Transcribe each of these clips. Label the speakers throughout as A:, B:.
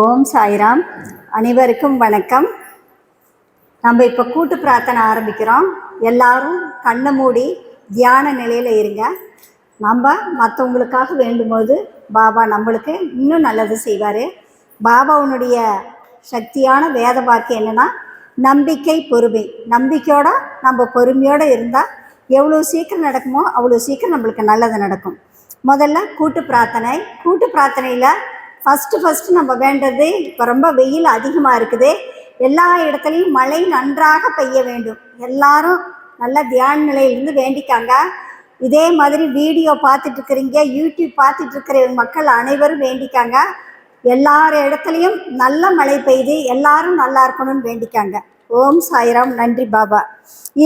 A: ஓம் சாய்ராம். அனைவருக்கும் வணக்கம். நம்ம இப்போ கூட்டு பிரார்த்தனை ஆரம்பிக்கிறோம். எல்லாரும் கண்ணை மூடி தியான நிலையில் இருங்க. நம்ம மற்றவங்களுக்காக வேண்டும்போது பாபா நம்மளுக்கு இன்னும் நல்லது செய்வார். பாபாவுனுடைய சக்தியான வேத வாக்கு என்னன்னா நம்பிக்கை பொறுமை. நம்பிக்கையோட நம்ம பொறுமையோடு இருந்தால் எவ்வளோ சீக்கிரம் நடக்குமோ அவ்வளோ சீக்கிரம் நம்மளுக்கு நல்லது நடக்கும். முதல்ல கூட்டு பிரார்த்தனை. கூட்டு பிரார்த்தனையில் ஃபஸ்ட்டு ஃபஸ்ட்டு நம்ம வேண்டது இப்போ ரொம்ப வெயில் அதிகமாக இருக்குது. எல்லா இடத்துலையும் மழை நன்றாக பெய்ய வேண்டும். எல்லாரும் நல்ல தியான நிலையிலிருந்து வேண்டிக்காங்க. இதே மாதிரி வீடியோ பார்த்துட்டு இருக்கிறீங்க யூடியூப் பார்த்துட்டு இருக்கிற மக்கள் அனைவரும் வேண்டிக்காங்க. எல்லார் இடத்துலையும் நல்ல மழை பெய்து எல்லாரும் நல்லா இருக்கணும்னு வேண்டிக்காங்க. ஓம் சாய்ராம். நன்றி பாபா.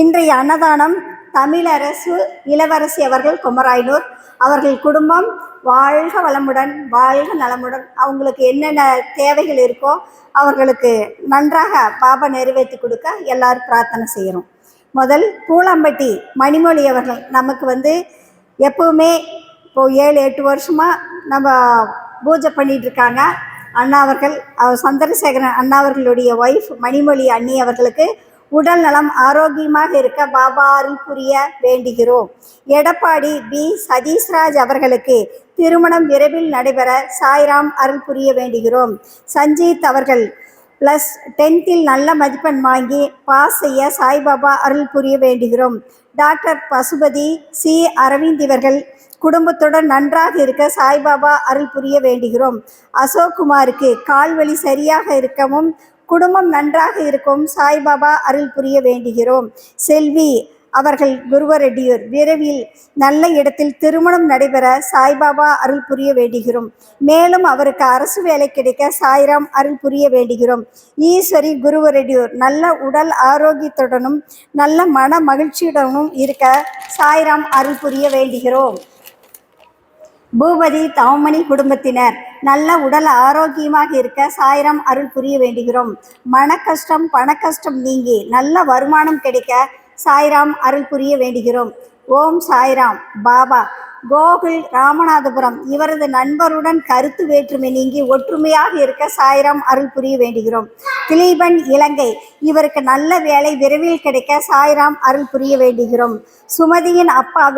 A: இன்றைய அன்னதானம் தமிழரசு இளவரசி அவர்கள் குமராயனூர் அவர்கள் குடும்பம் வாழ்க வளமுடன் வாழ்க நலமுடன். அவங்களுக்கு என்னென்ன தேவைகள் இருக்கோ அவர்களுக்கு நன்றாக பாபா நிறைவேற்றி கொடுக்க எல்லாரும் பிரார்த்தனை செய்கிறோம் முதல் பூலாம்பட்டி மணிமொழி அவர்கள் நமக்கு வந்து எப்பவுமே இப்போ ஏழு எட்டு வருஷமாக நம்ம பூஜை பண்ணிட்டு இருக்காங்க. அண்ணா அவர்கள் அவர் சந்திரசேகரன் அண்ணா அவர்களுடைய ஒய்ஃப் மணிமொழி அண்ணி அவர்களுக்கு உடல் நலம் ஆரோக்கியமாக இருக்க பாபா அருள் புரிய வேண்டுகிறோம். எடப்பாடி பி. சதீஷ்ராஜ் அவர்களுக்கு திருமணம் விரைவில் நடைபெற சாய்ராம் அருள் புரிய வேண்டுகிறோம். சஞ்சீத் அவர்கள் ப்ளஸ் டென்த்தில் நல்ல மதிப்பெண் வாங்கி பாஸ் செய்ய சாய்பாபா அருள் புரிய வேண்டுகிறோம். Doctor Pasupathi C. அரவிந்த் இவர்கள் குடும்பத்துடன் நன்றாக இருக்க சாய்பாபா அருள் புரிய வேண்டுகிறோம். அசோக்குமாருக்கு கால்வழி சரியாக இருக்கவும் குடும்பம் நன்றாக இருக்கும். சாய்பாபா அருள் புரிய வேண்டுகிறோம். செல்வி அவர்கள் குருவரெட்டியூர் விரைவில் நல்ல இடத்தில் திருமணம் நடைபெற சாய்பாபா அருள் புரிய வேண்டுகிறோம். மேலும் அவருக்கு அரசு வேலை கிடைக்க சாய்ராம் அருள் புரிய வேண்டுகிறோம். ஈஸ்வரி குருவரெட்டியூர் நல்ல உடல் ஆரோக்கியத்துடனும் நல்ல மன மகிழ்ச்சியுடனும் இருக்க சாய்ராம் அருள் புரிய வேண்டுகிறோம். பூபதி தாமணி குடும்பத்தினர். நல்ல உடல் ஆரோக்கியமாக இருக்க சாயிரம் அருள் புரிய வேண்டுகிறோம். மன கஷ்டம் பண கஷ்டம் நீங்கி நல்ல வருமானம் கிடைக்க சாய்ராம் அருள் புரிய வேண்டுகிறோம். ஓம் சாய்ராம். பாபா. கோகுல் ராமநாதபுரம் இவரது நண்பருடன் கருத்து வேற்றுமை நீங்கி ஒற்றுமையாக இருக்க சாய்ராம் அருள் புரிய வேண்டுகிறோம். திலீபன் இலங்கை. இவருக்கு நல்ல வேலை விரைவில் கிடைக்க சாய்ராம் அருள் புரிய வேண்டுகிறோம். சுமதியின் அப்பா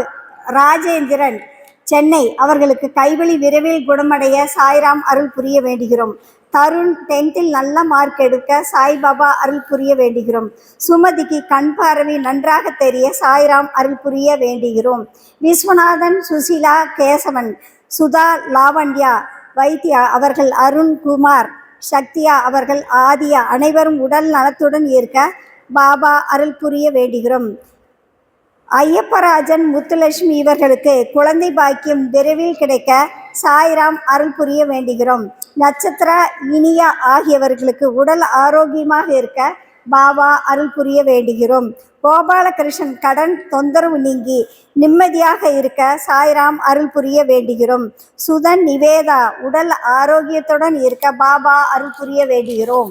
A: ராஜேந்திரன். சென்னை அவர்களுக்கு கைவழி விரைவில் குணமடைய சாய்ராம் அருள் புரிய வேண்டுகிறோம். தருண் டென்த்தில் நல்ல மார்க் எடுக்க சாய்பாபா அருள் புரிய வேண்டுகிறோம். சுமதிக்கு கண் பார்வை நன்றாக தெரிய சாய்ராம் அருள் புரிய வேண்டுகிறோம். விஸ்வநாதன் சுசிலா கேசவன் சுதா லாவண்யா வைத்தியா அவர்கள் அருண் குமார் சக்தியா அவர்கள் ஆதியா அனைவரும் உடல் நலத்துடன் இருக்க பாபா அருள் புரிய வேண்டுகிறோம். ஐயப்பராஜன் முத்துலட்சுமி இவர்களுக்கு குழந்தை பாக்கியம் விரைவில் கிடைக்க சாய்ராம் அருள் புரிய வேண்டுகிறோம். நட்சத்திரா இனியா ஆகியவர்களுக்கு உடல் ஆரோக்கியமாக இருக்க பாபா அருள் புரிய வேண்டுகிறோம். கோபாலகிருஷ்ணன் கடன் தொந்தரவு நீங்கி நிம்மதியாக இருக்க சாய்ராம் அருள் புரிய வேண்டுகிறோம். சுதன் நிவேதா உடல் ஆரோக்கியத்துடன் இருக்க பாபா அருள் புரிய வேண்டுகிறோம்.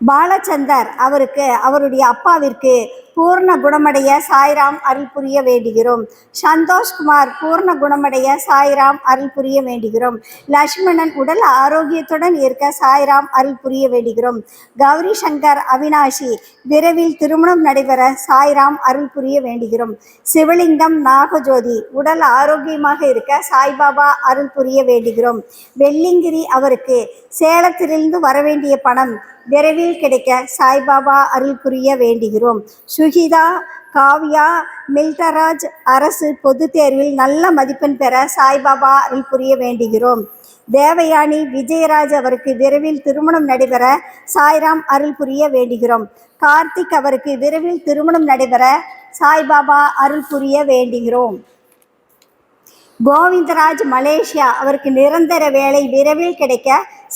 A: பாலச்சந்தர் அவருக்கு அவருடைய அப்பாவிற்கு பூர்ண குணமடைய சாய்ராம் அருள் புரிய வேண்டுகிறோம். சந்தோஷ்குமார் பூர்ண குணமடைய சாய்ராம் அருள் புரிய வேண்டுகிறோம். லக்ஷ்மணன் உடல் ஆரோக்கியத்துடன் இருக்க சாய்ராம் அருள் புரிய வேண்டுகிறோம். கௌரி சங்கர் அவினாஷி விரைவில் திருமணம் நடைபெற சாய்ராம் அருள் புரிய வேண்டுகிறோம். சிவலிங்கம் நாகஜோதி உடல் ஆரோக்கியமாக இருக்க சாய்பாபா அருள் புரிய வேண்டுகிறோம். வெள்ளிங்கிரி அவருக்கு சேலத்திலிருந்து வரவேண்டிய பணம் விரைவில் கிடைக்க சாய்பாபா அருள் புரிய வேண்டுகிறோம். சுகிதா காவ்யா மில்டராஜ் அரசு பொது தேர்வில் நல்ல மதிப்பெண் பெற சாய்பாபா அருள் புரிய வேண்டுகிறோம். தேவயானி விஜயராஜ் அவருக்கு விரைவில் திருமணம் நடைபெற சாய்ராம் அருள் புரிய வேண்டுகிறோம். கார்த்திக் அவருக்கு விரைவில் திருமணம் நடைபெற சாய்பாபா அருள் புரிய வேண்டுகிறோம். கோவிந்தராஜ் மலேசியா அவருக்கு நிரந்தர வேலை விரைவில் கிடைக்க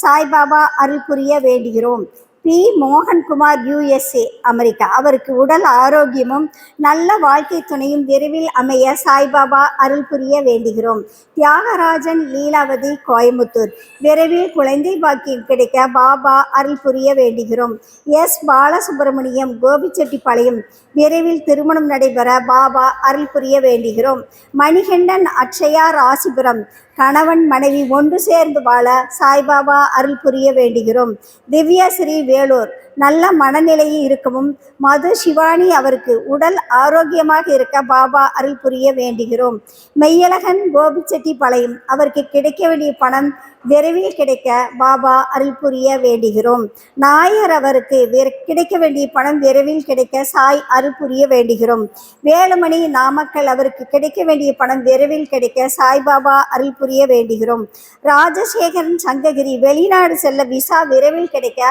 A: சாய்பாபா அருள் புரிய வேண்டுகிறோம். பி. மோகன்குமார் யுஎஸ்ஏ அமெரிக்கா. அவருக்கு உடல் ஆரோக்கியமும் நல்ல வாழ்க்கை துணையும் விரைவில் அமைய சாய்பாபா அருள் புரிய வேண்டுகிறோம். தியாகராஜன் லீலாவதி கோயம்புத்தூர். விரைவில் குழந்தை பாக்கியம் கிடைக்க பாபா அருள் புரிய வேண்டுகிறோம். எஸ். பாலசுப்பிரமணியம் கோபிச்செட்டிப்பாளையம். விரைவில் திருமணம் நடைபெற பாபா அருள் புரிய வேண்டுகிறோம். மணிகண்டன் அக்ஷயா ராசிபுரம். கணவன் மனைவி ஒன்று சேர்ந்து வாழ சாய்பாபா அருள் புரிய வேண்டுகிறோம். திவ்யா ஸ்ரீ வேலூர். நல்ல மனநிலையில் இருக்கவும் மது சிவானி அவருக்கு உடல் ஆரோக்கியமாக இருக்க பாபா அருள் புரிய வேண்டுகிறோம். மெய்யழகன் கோபிச்செட்டிப்பாளையம் அவருக்கு கிடைக்க வேண்டிய பணம் விரைவில் கிடைக்க பாபா அருள் புரிய வேண்டுகிறோம். நாயர் அவருக்கு கிடைக்க வேண்டிய பணம் விரைவில் கிடைக்க சாய் அருள் புரிய வேண்டுகிறோம். வேலுமணி நாமக்கல் அவருக்கு கிடைக்க வேண்டிய பணம் விரைவில் கிடைக்க சாய்பாபா அருள் புரிய வேண்டுகிறோம். ராஜசேகரன் சங்ககிரி வெளிநாடு செல்ல விசா விரைவில் கிடைக்க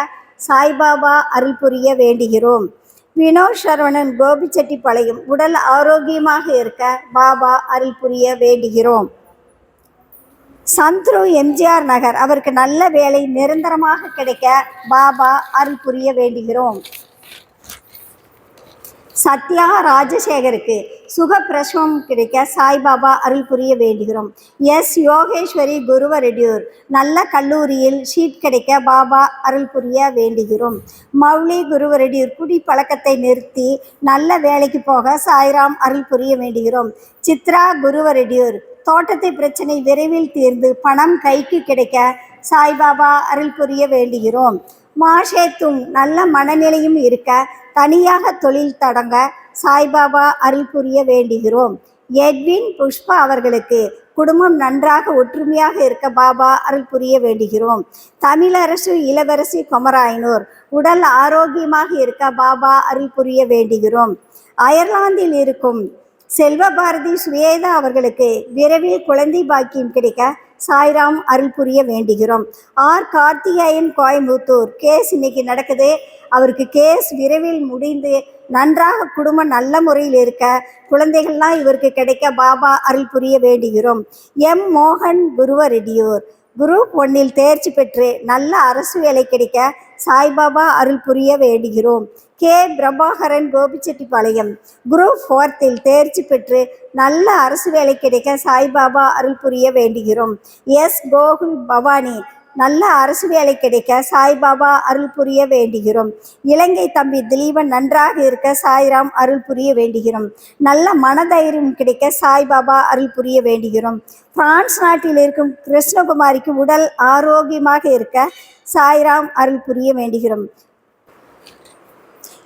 A: சாய்பாபா அருள் புரிய வேண்டுகிறோம். வினோத் சரவணன் கோபிச்செட்டிப்பாளையம் உடல் ஆரோக்கியமாக இருக்க பாபா அருள் புரிய வேண்டுகிறோம். சந்த்ரு எம்ஜிஆர் நகர். அவருக்கு நல்ல வேலை நிரந்தரமாக கிடைக்க பாபா அருள் புரிய வேண்டுகிறோம். சத்யா ராஜசேகருக்கு சுக பிரசவம் கிடைக்க சாய்பாபா அருள் புரிய வேண்டுகிறோம். எஸ் யோகேஸ்வரி குருவரெடியூர். நல்ல கல்லூரியில் ஷீட் கிடைக்க பாபா அருள் புரிய வேண்டுகிறோம். மௌலி குருவரெடியூர் குடி பழக்கத்தை நிறுத்தி நல்ல வேலைக்கு போக சாய்ராம் அருள் புரிய வேண்டுகிறோம். சித்ரா குருவரெடியூர். தோட்டத்தை பிரச்சனை விரைவில் தீர்ந்து பணம் கைக்கு கிடைக்க சாய்பாபா அருள் புரிய வேண்டுகிறோம். மாஷேத்தும் நல்ல மனநிலையும் இருக்க தனியாக தொழில் தொடங்க சாய்பாபா அருள் புரிய வேண்டுகிறோம். எட்வின் புஷ்பா அவர்களுக்கு குடும்பம் நன்றாக ஒற்றுமையாக இருக்க பாபா அருள் புரிய வேண்டுகிறோம். தமிழரசு இளவரசி குமராயனூர் உடல் ஆரோக்கியமாக இருக்க பாபா அருள் புரிய வேண்டுகிறோம். அயர்லாந்தில் இருக்கும் செல்வபாரதி சுவேதா அவர்களுக்கு விரைவில் குழந்தை பாக்கியம் கிடைக்க சாய்ராம் அருள் புரிய வேண்டுகிறோம். ஆர். கார்த்திகேயன் கோயம்புத்தூர். கேஸ் இன்னைக்கு நடக்குது. அவருக்கு கேஸ் விரைவில் முடிந்து நன்றாக குடும்பம் நல்ல முறையில் இருக்க குழந்தைகள்லாம் இவருக்கு கிடைக்க பாபா அருள் புரிய வேண்டுகிறோம். எம். மோகன் குருவரெடியூர் குரூப் ஒன்னில் தேர்ச்சி பெற்று நல்ல அரசு வேலை கிடைக்க சாய்பாபா அருள் புரிய வேண்டுகிறோம். கே. பிரபாகரன் கோபிச்செட்டிப்பாளையம். குரூப் ஃபோர்த்தில் தேர்ச்சி பெற்று நல்ல அரசு வேலை கிடைக்க சாய்பாபா அருள் புரிய வேண்டுகிறோம். எஸ். கோகுல் பவானி நல்ல அரசு வேலை கிடைக்க சாய்பாபா அருள் புரிய வேண்டுகிறோம். இலங்கை தம்பி திலீபன் நன்றாக இருக்க சாய்ராம் அருள் புரிய வேண்டுகிறோம். நல்ல மனதைரியம் கிடைக்க சாய்பாபா அருள் புரிய வேண்டுகிறோம். பிரான்ஸ் நாட்டில் இருக்கும் கிருஷ்ணகுமாரிக்கு உடல் ஆரோக்கியமாக இருக்க சாய்ராம் அருள் புரிய வேண்டுகிறோம்.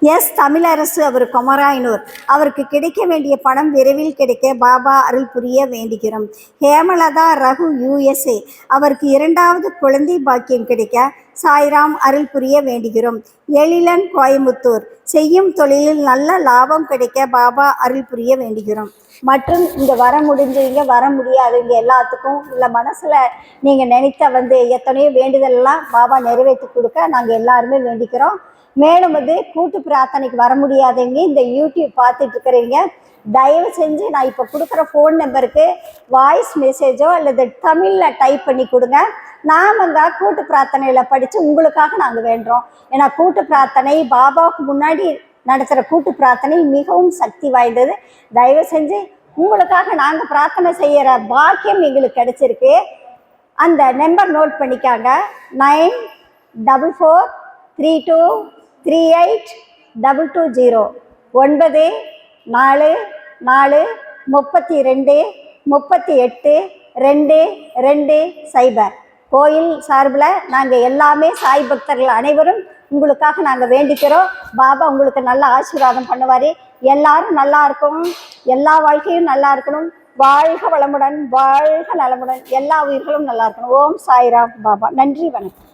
A: எஸ் தமிழரசு அவர் குமராயனூர். அவருக்கு கிடைக்க வேண்டிய பணம் விரைவில் கிடைக்க பாபா அருள் புரிய வேண்டுகிறோம். ஹேமலதா ரகு யுஎஸ்ஏ அவருக்கு இரண்டாவது குழந்தை பாக்கியம் கிடைக்க சாய்ராம் அருள் புரிய வேண்டுகிறோம். எழிலன் கோயமுத்தூர் செய்யும் தொழிலில் நல்ல லாபம் கிடைக்க பாபா அருள் புரிய வேண்டுகிறோம். மற்றும் இங்கே வர முடிஞ்சவங்க வர முடியாதவங்க எல்லாத்துக்கும் இல்லை மனசில் நீங்கள் நினைத்த வந்து எத்தனையோ வேண்டுதலெல்லாம் பாபா நிறைவேற்றி கொடுக்க நாங்கள் எல்லாருமே வேண்டிக்கிறோம். மேலும் வந்து கூட்டு பிரார்த்தனைக்கு வர முடியாதவங்க இந்த யூடியூப் பார்த்துட்டு இருக்கிறீங்க தயவு செஞ்சு நான் இப்போ கொடுக்குற ஃபோன் நம்பருக்கு வாய்ஸ் மெசேஜோ அல்லது தமிழில் டைப் பண்ணி கொடுங்க. நாமங்க கூட்டு பிரார்த்தனையில் படித்து உங்களுக்காக நாங்கள் வேண்டுறோம். ஏன்னா கூட்டு பிரார்த்தனை பாபாவுக்கு முன்னாடி நடத்துகிற கூட்டு பிரார்த்தனை மிகவும் சக்தி வாய்ந்தது. தயவு செஞ்சு உங்களுக்காக நாங்கள் பிரார்த்தனை செய்கிற பாக்கியம் எங்களுக்கு கிடைச்சிருக்கு. அந்த நம்பர் நோட் பண்ணிக்காங்க. Nine double four three two three eight double two zero ஒன்பது நாலு நாலு முப்பத்தி ரெண்டு முப்பத்தி எட்டு ரெண்டு ரெண்டு சைபர். கோயில் சார்பில் நாங்கள் எல்லாமே சாய் பக்தர்கள் அனைவரும் உங்களுக்காக நாங்கள் வேண்டிக்கிறோம். பாபா உங்களுக்கு நல்ல ஆசீர்வாதம் பண்ணுவார். எல்லாரும் நல்லா இருக்கணும். எல்லா வாழ்க்கையும் நல்லா இருக்கணும். வாழ்க வளமுடன் வாழ்க நலமுடன். எல்லா உயிர்களும் நல்லா இருக்கணும். ஓம் சாய்ராம் பாபா. நன்றி வணக்கம்.